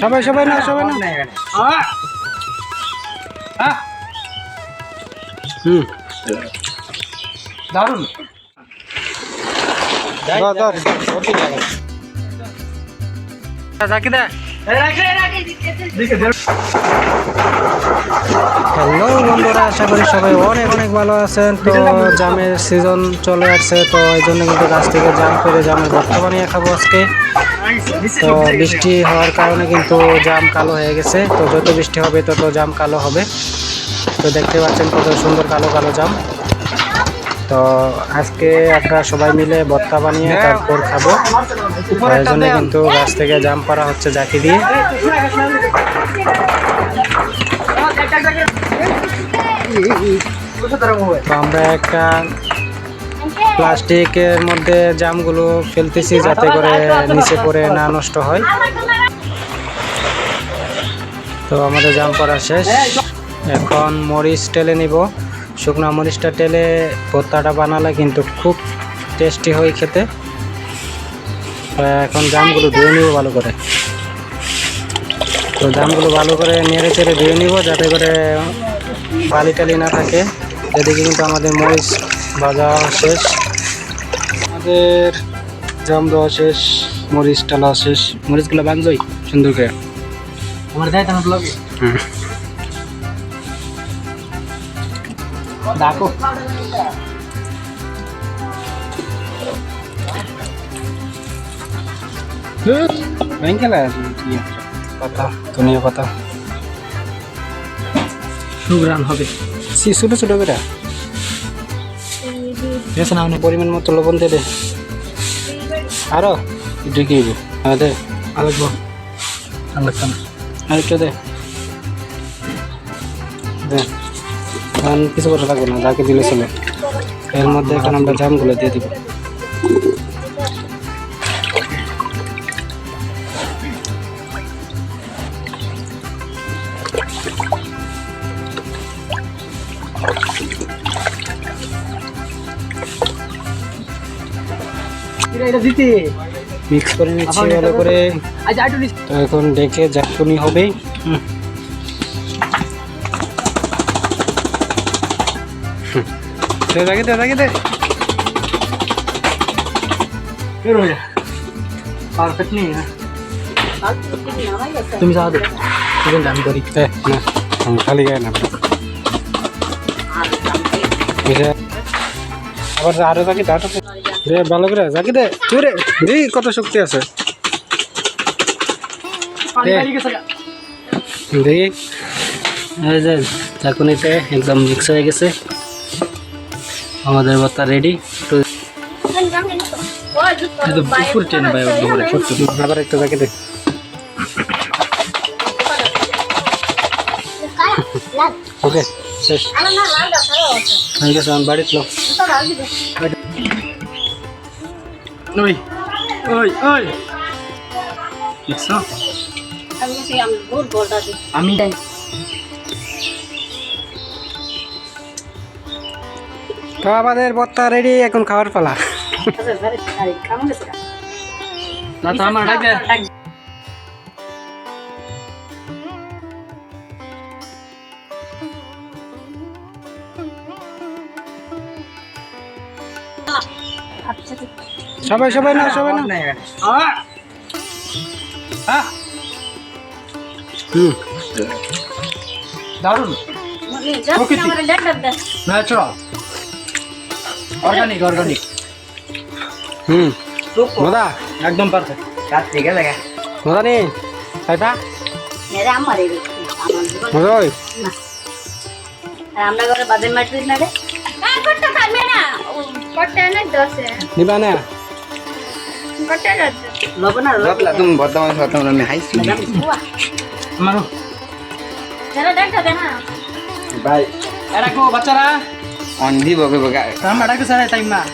সবাই সবাই না সবাই না হুম। জাকিদা হ্যালো বন্ধুরা আশা করি সবাই অনেক অনেক ভালো আছেন। তো জামের সিজন চলে আসছে তো এই জন্য কিন্তু গাছ থেকে জাম করে জামের ভর্তা বানিয়ে খাব আজকে। তো বৃষ্টি হওয়ার কারণে কিন্তু জাম কালো হয়ে গেছে। তো যত বৃষ্টি হবে তত জাম কালো হবে। তো দেখতে পাচ্ছেন কত সুন্দর কালো কালো জাম। তো আজকে আমরা সবাই মিলে ভর্তা বানিয়ে তারপর খাব। তো এই জন্য কিন্তু গাছ থেকে জাম পাড়া হচ্ছে জাকি দিয়ে। তো আমরা একটা প্লাস্টিকের মধ্যে জামগুলো ফেলতেছি যাতে করে নিচে পড়ে না নষ্ট হয়। তো আমাদের জাম পড়া শেষ। এখন মরিচ টেলে নিব। শুকনো মরিচটা টেলে ভর্তাটা বানালে কিন্তু খুব টেস্টি হয় খেতে। এখন জামগুলো ধুয়ে নিব ভালো করে। তো জামগুলো ভালো করে নেড়ে চেড়ে ধুয়ে নিব যাতে করে বালি টালি না থাকে। এদিকে কিন্তু আমাদের মরিচ ভাজা শেষ। আমাদের জাম দেওয়া শেষ মরিচ টালা শেষ। মরিচগুলো বাঁধলই সুন্দর করে। আমার যাই হুম। ডাকো। ব্যাংকেলা পাতা ধনিয়া পাতা সুগ্রান হবে। সি ছোটো ছোটো করে। বেশ না অনেক পরিমাণ মতো লবণ দে। দে। আরও একটু কি হ্যাঁ দে আর একটু দে। দে। এখন কিছু করা লাগবে না যাকে দিলে চলে। এর মধ্যে এখন আমরা জামগুলো দিয়ে দিব। মিক্স করে নিচ্ছি ভালো করে। তো এখন ডেকে জাকুনি হবে। হুম। দে জাগি দে জাগি দে বের হয়ে যা পারফেক্ট নেই না তুমি যাও দে তুমি আমি করি এ না আমি খালি গায়ে না এটা আবার আরও জাগি দাঁড়ো দে ভালো করে জাগি দে তুই রে দি কত শক্তি আছে পানি দে। পানি গেছে দেখি এই যে চাকুনিতে একদম মিক্স হয়ে গেছে আমাদের ভর্তা রেডি একটু এটা পুকুর টেন ভাই ওপরে আবার একটু জাগি দে ওকে শেষ। গেছে আমার বাড়িতে লোক। ওই ওই ওই। আমি তো আমাদের ভর্তা রেডি এখন খাওয়ার পালা। না তো আমার ডাকবে সবাই সবাই না সবাই না হুম। দারুণ ন্যাচারাল অর্গানিক অর্গানিক হুম। মজা? একদম পারফেক্ট কাজ ঠিক আছে মজা নেই খাইবা মজা আমরা ঘরে বাদে মাটি না রে? কটটা খাবে না। কটটা না দশে নিবা না? কটটা রাখবে লবণ আর Rất là tung bật tao sao tao làm hái xí আমার যারা দেখাবে না Bài এরা কো বাচ্চারা? अन्धी भएको टाइममा।